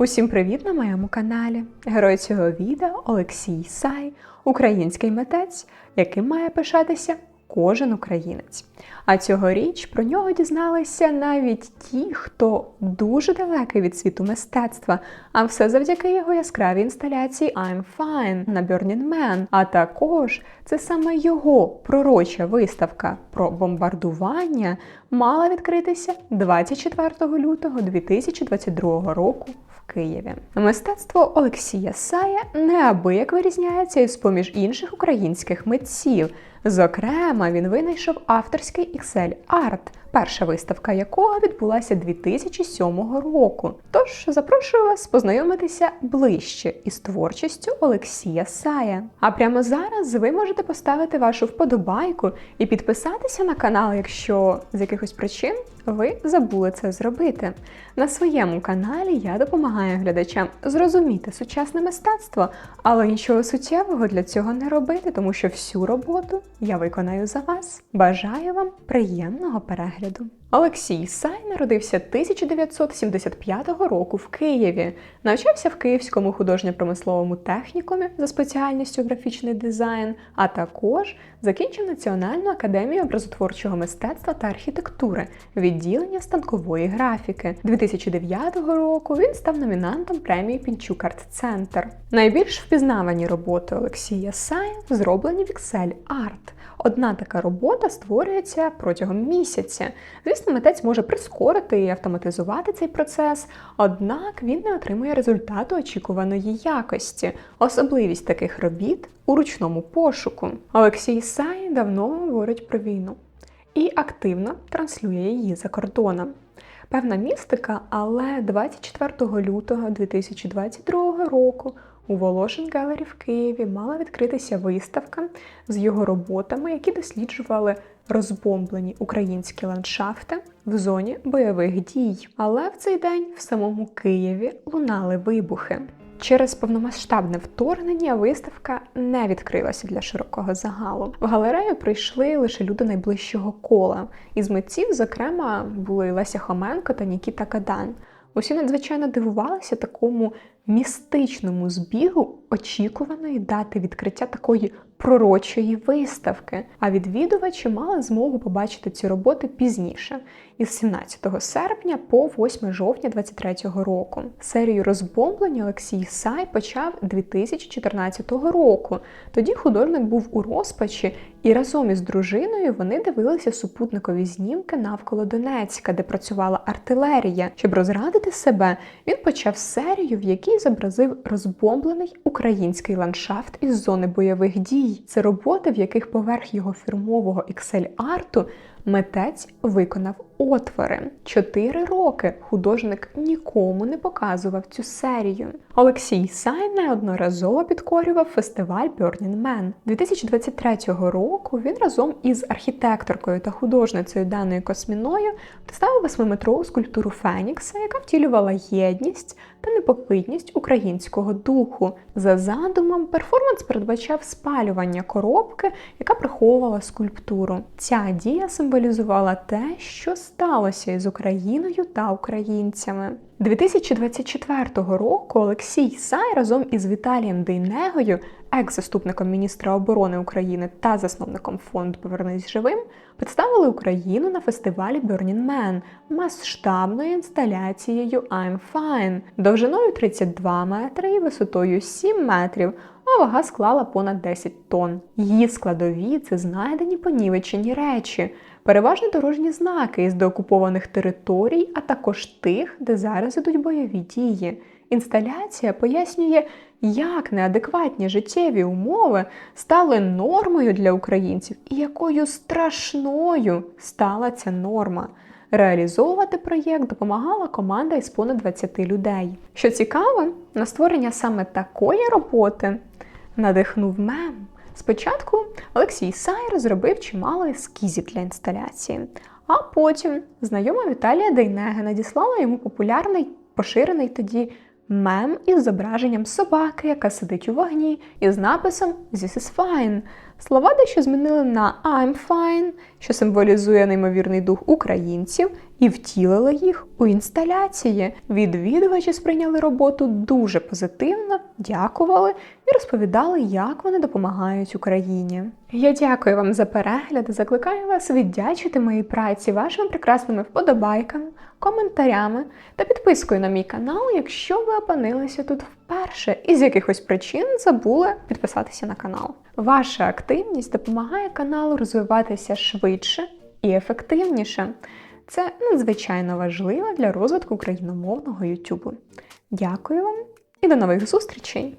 Усім привіт на моєму каналі. Герой цього відео Олексій Сай, український митець, яким має пишатися кожен українець. А цьогоріч про нього дізналися навіть ті, хто дуже далекий від світу мистецтва, а все завдяки його яскравій інсталяції I'm Fine на Burning Man. А також це саме його пророча виставка про бомбардування мала відкритися 24 лютого 2022 року в Києві. Мистецтво Олексія Сая неабияк вирізняється із поміж інших українських митців. Зокрема, він винайшов авторський Excel Art, перша виставка якого відбулася 2007 року. Тож запрошую вас познайомитися ближче із творчістю Олексія Сая. А прямо зараз ви можете поставити вашу вподобайку і підписатися на канал, якщо з якихось причин ви забули це зробити. На своєму каналі я допомагаю глядачам зрозуміти сучасне мистецтво, але нічого суттєвого для цього не робити, тому що всю роботу я виконаю за вас. Бажаю вам приємного перегляду. Олексій Сай народився 1975 року в Києві, навчався в Київському художньо-промисловому технікумі за спеціальністю графічний дизайн, а також закінчив Національну академію образотворчого мистецтва та архітектури, відділення станкової графіки. 2009 року він став номінантом премії Пінчук Арт Центр. Найбільш впізнавані роботи Олексія Сая зроблені в Excel Art. Одна така робота створюється протягом місяця. Звісно, митець може прискорити і автоматизувати цей процес, однак він не отримує результату очікуваної якості. Особливість таких робіт у ручному пошуку. Олексій Сай давно говорить про війну і активно транслює її за кордоном. Певна містика, але 24 лютого 2022 року у Волошин Галері в Києві мала відкритися виставка з його роботами, які досліджували розбомблені українські ландшафти в зоні бойових дій. Але в цей день в самому Києві лунали вибухи. Через повномасштабне вторгнення виставка не відкрилася для широкого загалу. В галерею прийшли лише люди найближчого кола. Із митців, зокрема, були Леся Хоменко та Нікіта Кадан. Усі надзвичайно дивувалися такому містичному збігу очікуваної дати відкриття такої пророчої виставки. А відвідувачі мали змогу побачити ці роботи пізніше, із 17 серпня по 8 жовтня 2023 року. Серію розбомблень Олексій Сай почав 2014 року. Тоді художник був у розпачі, і разом із дружиною вони дивилися супутникові знімки навколо Донецька, де працювала артилерія. Щоб розрадити себе, він почав серію, в якій зобразив розбомблений український ландшафт із зони бойових дій. Це роботи, в яких поверх його фірмового Excel-арту митець виконав отвори. Чотири роки художник нікому не показував цю серію. Олексій Сай неодноразово підкорював фестиваль Burning Man. 2023 року він разом із архітекторкою та художницею Даною Косміною представив восьмиметрову скульптуру Фенікса, яка втілювала єдність та непохитність українського духу. За задумом, перформанс передбачав спалювання коробки, яка приховувала скульптуру. Ця дія символізувала те, що сталося із Україною та українцями. 2024 року Олексій Сай разом із Віталієм Дейнегою, екс-заступником міністра оборони України та засновником фонду Повернись живим, представили Україну на фестивалі Burning Man масштабною інсталяцією I'm Fine довжиною 32 метри і висотою 7 метрів. А вага склала понад 10 тонн. Її складові це знайдені понівечені речі, переважно дорожні знаки із деокупованих територій, а також тих, де зараз ідуть бойові дії. Інсталяція пояснює, як неадекватні життєві умови стали нормою для українців і якою страшною стала ця норма. Реалізовувати проєкт допомагала команда із понад 20 людей. Що цікаво, на створення саме такої роботи надихнув мем. Спочатку Олексій Сайр зробив чимало ескізів для інсталяції, а потім знайома Віталія Дейнега надіслала йому популярний, поширений тоді мем із зображенням собаки, яка сидить у вогні, із написом This is fine. Слова дещо змінили на I'm fine, що символізує неймовірний дух українців, і втілили їх у інсталяції. Відвідувачі сприйняли роботу дуже позитивно, дякували і розповідали, як вони допомагають Україні. Я дякую вам за перегляд. і Закликаю вас віддячити моїй праці вашими прекрасними вподобайками, коментарями та підпискою на мій канал, якщо ви опинилися тут вперше і з якихось причин забули підписатися на канал. Ваша активність допомагає каналу розвиватися швидше і ефективніше. Це надзвичайно важливо для розвитку україномовного YouTube. Дякую вам і до нових зустрічей!